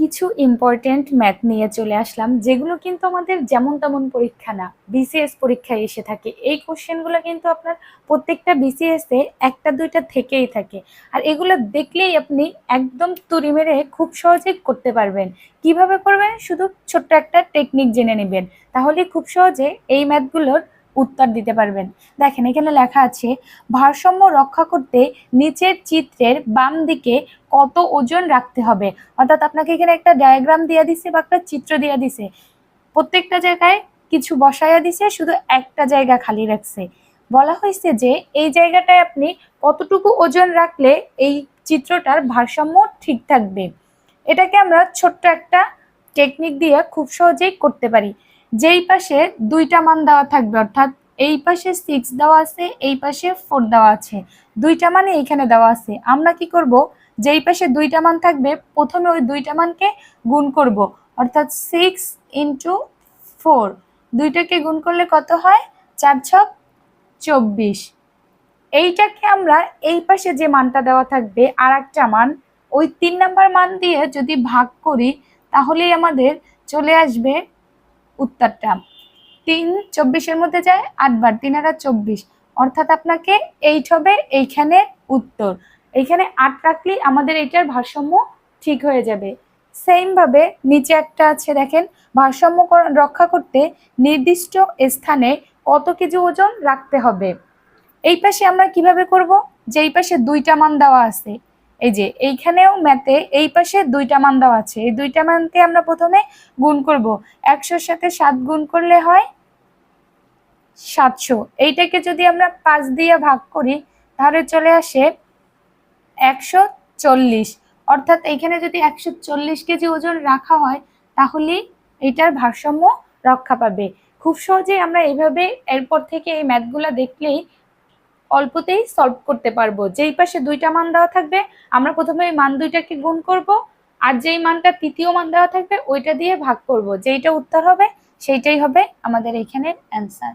কিছু important math নিয়ে চলে আসলাম, যেগুলো কিন্তু আমাদের যেমন তেমন পরীক্ষা না বিসিএস পরীক্ষায় এসে থাকে। এই কোশ্চেনগুলো কিন্তু আপনার প্রত্যেকটা বিসিএস একটা, দুইটা থেকেই থাকে। আর এগুলো দেখলেই আপনি একদম তুড়ি মেরে খুব সহজেই করতে পারবেন। কীভাবে করবেন? শুধু ছোট্ট একটা টেকনিক জেনে নেবেন। তাহলে খুব সহজে এই ম্যাথগুলোর উত্তর দিতে পারবেন। দেখেন, এখানে লেখা আছে, ভারসাম্য রক্ষা করতে নিচের চিত্রের বাম দিকে কত ওজন রাখতে হবে? অর্থাৎ আপনাকে এখানে একটা ডায়াগ্রাম দিয়ে দিছে বা একটা চিত্র দিয়ে দিছে। প্রত্যেকটা জায়গায় কিছু বসায়া দিছে, শুধু একটা জায়গা খালি রাখছে। বলা হয়েছে যে, এই জায়গাটায় আপনি কতটুকু ওজন রাখলে এই চিত্রটার ভারসাম্য ঠিক থাকবে? এটাকে আমরা ছোট্ট একটা টেকনিক দিয়ে খুব সহজেই করতে পারি। যেই পাশে দুইটা মান দেওয়া থাকবে, অর্থাৎ এই পাশে সিক্স দেওয়া আছে, এই পাশে ফোর দেওয়া আছে, দুইটা মানে এইখানে দেওয়া আছে। আমরা কি করব? যেই পাশে দুইটা মান থাকবে, প্রথমে ওই দুইটা মানকে গুণ করব, অর্থাৎ সিক্স ইন্টু ফোর দুইটাকে গুণ করলে কত হয়? চার ছক চব্বিশ। এইটাকে আমরা এই পাশে যে মানটা দেওয়া থাকবে আর একটা মান, ওই তিন নাম্বার মান দিয়ে যদি ভাগ করি, তাহলেই আমাদের চলে আসবে উত্তরটা। তিন চব্বিশের মধ্যে যায়, আটবার, তিন আর চব্বিশ। অর্থাৎ আপনাকে এইট হবে, এইখানে উত্তর। এইখানে আট রাখলেই আমাদের এইটার ভারসাম্য ঠিক হয়ে যাবে। সেম ভাবে নিচে একটা আছে, দেখেন, ভারসাম্য রক্ষা করতে নির্দিষ্ট স্থানে কত কেজি ওজন রাখতে হবে। এই পাশে আমরা কীভাবে করব? যে এই পাশে দুইটা মান দেওয়া আছে। এই যে, এইখানেও ম্যাথে এই পাশে দুইটা মান দেওয়া আছে। এই দুইটা মানকে আমরা প্রথমে গুণ করব। একশোর সাথে সাত গুণ করলে হয় সাতশো। এইটাকে যদি আমরা পাঁচ দিয়ে ভাগ করি, তাহলে চলে আসে একশো চল্লিশ। অর্থাৎ এইখানে যদি একশো চল্লিশ কেজি ওজন রাখা হয়, তাহলে এটার ভারসাম্য রক্ষা পাবে। খুব সহজেই আমরা এইভাবে এরপর থেকে এই ম্যাথগুলো দেখলেই অল্পতেই সলভ করতে পারব। যেই পাশে দুইটা মান দেওয়া থাকবে, আমরা প্রথমে ওই মান দুইটাকে গুণ করব, আর যেই মানটা তৃতীয় মান দেওয়া থাকবে, ওইটা দিয়ে ভাগ করব। যেইটা উত্তর হবে, সেইটাই হবে আমাদের এখানের অ্যান্সার